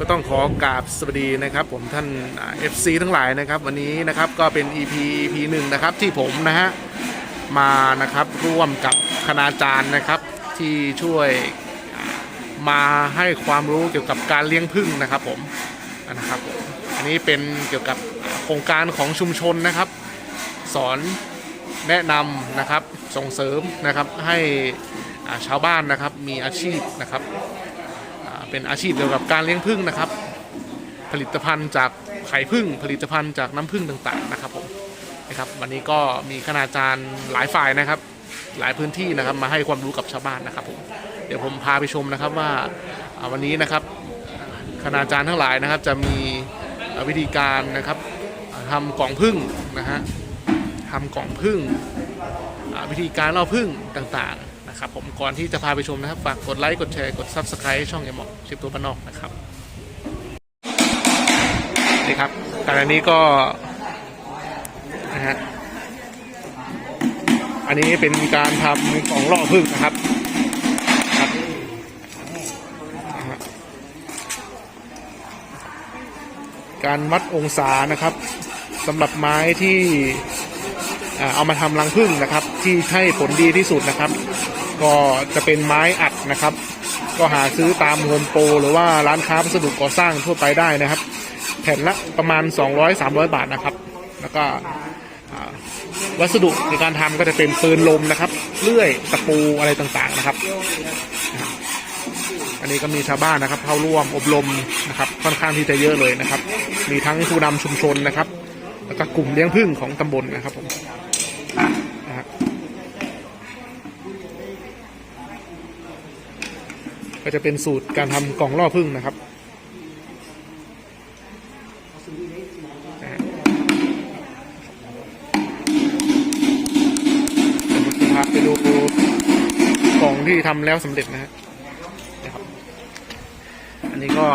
ก็ต้องขอกราบสวัสดีนะครับ ผมท่านเอฟซีทั้งหลายนะครับ วันนี้นะครับก็เป็น EP EP หนึ่งนะครับที่ผมนะฮะมานะครับร่วมกับคณาจารย์นะครับ ที่ช่วยมาให้ความรู้เกี่ยวกับการเลี้ยงผึ้งนะครับผมนะครับผมอันนี้เป็นเกี่ยวกับโครงการของชุมชนนะครับ สอนแนะนำนะครับส่งเสริมนะครับให้ชาวบ้านนะครับมีอาชีพนะครับ เป็นอาชีพเกี่ยวกับการเลี้ยงผึ้งนะครับ ผลิตภัณฑ์จากไข่ผึ้งผลิตภัณฑ์จากน้ำผึ้งต่างๆนะครับผมนะครับวันนี้ก็มีคณาจารย์หลายฝ่ายนะครับ หลายพื้นที่นะครับมาให้ความรู้กับชาวบ้านนะครับผมเดี๋ยวผมพาไปชมนะครับว่าวันนี้นะครับคณาจารย์ทั้งหลายนะครับ จะมีวิธีการนะครับอ่าทำกล่องผึ้งนะฮะทำกล่องพึ่งวิธีการเล่อพึ่งต่างๆ นะครับผมก่อนที่จะพาไปชมนะครับ ฝากกดไลค์กดแชร์กด Subscribe ช่องเอมอกชิปตัวบ้านนอกนะครับนี่ครับตอนนี้ก็นะฮะอันนี้เป็นการทำกล่องล่อพึ่งนะครับครับการวัดองศานะครับสำหรับไม้ที่ เอามาทำรังผึ้งนะครับ ที่ให้ผลดีที่สุดนะครับ ก็จะเป็นไม้อัดนะครับ ก็หาซื้อตามโฮมโปรหรือว่าร้านค้าวัสดุก่อสร้างทั่วไปได้นะครับ แผ่นละประมาณ 200-300 บาทนะครับ แล้วก็วัสดุในการทำก็จะเป็นปืนลมนะครับเลื่อยตะปูอะไรต่างๆนะครับ อันนี้ก็มีชาวบ้านนะครับ เข้าร่วมอบรมนะครับ ค่อนข้างที่จะเยอะเลยนะครับ มีทั้งผู้นำชุมชนนะครับ แล้วก็กลุ่มเลี้ยงผึ้งของตำบลนะครับผม นะฮะก็จะเป็นสูตรการทำกล่องล่อผึ้งนะครับเดี๋ยวผมจะพาไปดูกล่องที่ทำแล้วสำเร็จนะฮะนะครับ อันนี้ก็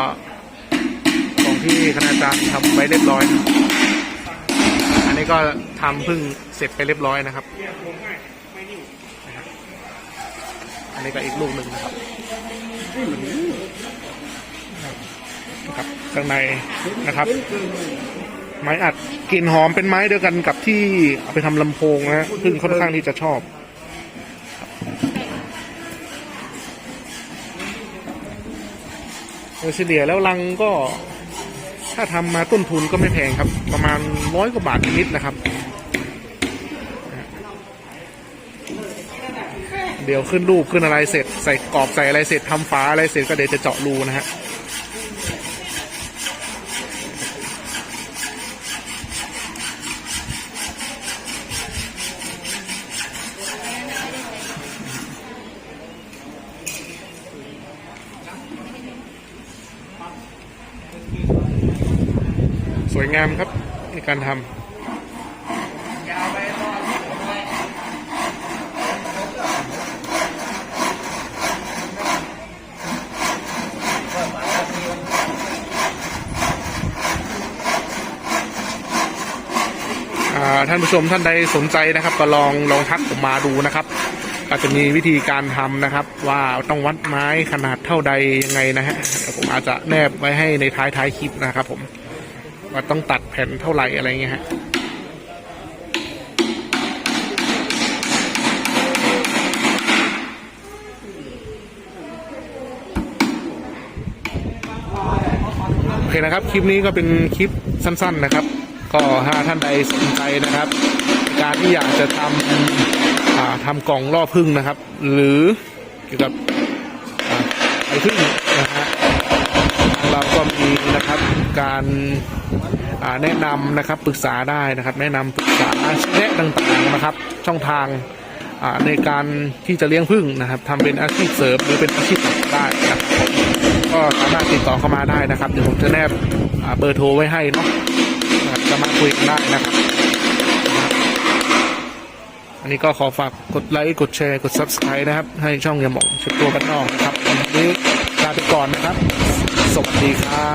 กล่องที่คณาจารย์ทำไว้เรียบร้อยนะ นนี้ก็ทำเพิ่งเสร็จไปเรียบร้อยนะครับ อันนี้ก็อีกลูกหนึ่งนะครับนะครับข้างในนะครับ ไม้อัดกลิ่นหอมเป็นไม้เดียวกันกับที่เอาไปทำลำโพงนะฮะซึ่งค่อนข้างที่จะชอบโดยเฉลี่ยแล้วลังก็ ถ้าทำมาต้นทุนก็ไม่แพงครับ ประมาณร้อยกว่าบาทนิดนะครับ เดี๋ยวขึ้นรูปขึ้นอะไรเสร็จใส่กรอบใส่อะไรเสร็จทำฝาอะไรเสร็จก็เดี๋ยวจะเจาะรูนะฮะ สวยงามครับในการทำท่านผู้ชมท่านใดสนใจนะครับก็ลองลองทักผมมาดูนะครับก็จะมีวิธีการทำนะครับ ว่าต้องวัดไม้ขนาดเท่าใดยังไงนะฮะผมอาจจะแนบไว้ให้ในท้ายท้ายคลิปนะครับผม ว่าต้องตัดแผ่นเท่าไหร่อะไรเงี้ยฮะโอเคนะครับ คลิปนี้ก็เป็นคลิปสั้น ๆนะครับ ก็ถ้าท่านใดสนใจนะครับ การที่อยากจะทำทำกล่องล่อพึ่งนะครับ หรือเกี่ยวกับอ่าไอพึ่งนะฮะเราก็มี นะครับ การแนะนำนะครับปรึกษาได้นะครับแนะนำปรึกษาแนะต่างๆนะครับ ช่องทางในการที่จะเลี้ยงพึ่งนะครับทำเป็นอาชีพเสริมหรือเป็นอาชีพหลักได้นะครับก็สามารถติดต่อเข้ามาได้นะครับเดี๋ยวผมจะแนบเบอร์โทรไว้ให้เนาะจะมาคุยกันได้นะครับ อันนี้ก็ขอฝากกดไลค์กดแชร์กด Subscribe นะครับ ให้ช่องยาหมองชุดตัวบ้านนอกนะครับวันนี้ลาไปก่อนนะครับ สวัสดีครับ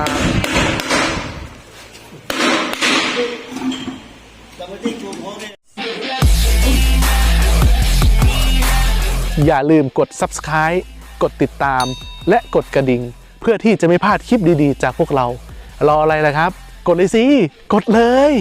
อย่าลืมกด Subscribe กดติดตาม และกดกระดิ่ง เพื่อที่จะไม่พลาดคลิปดีๆ จากพวกเรา รออะไรล่ะครับ กดเลยสิ กดเลย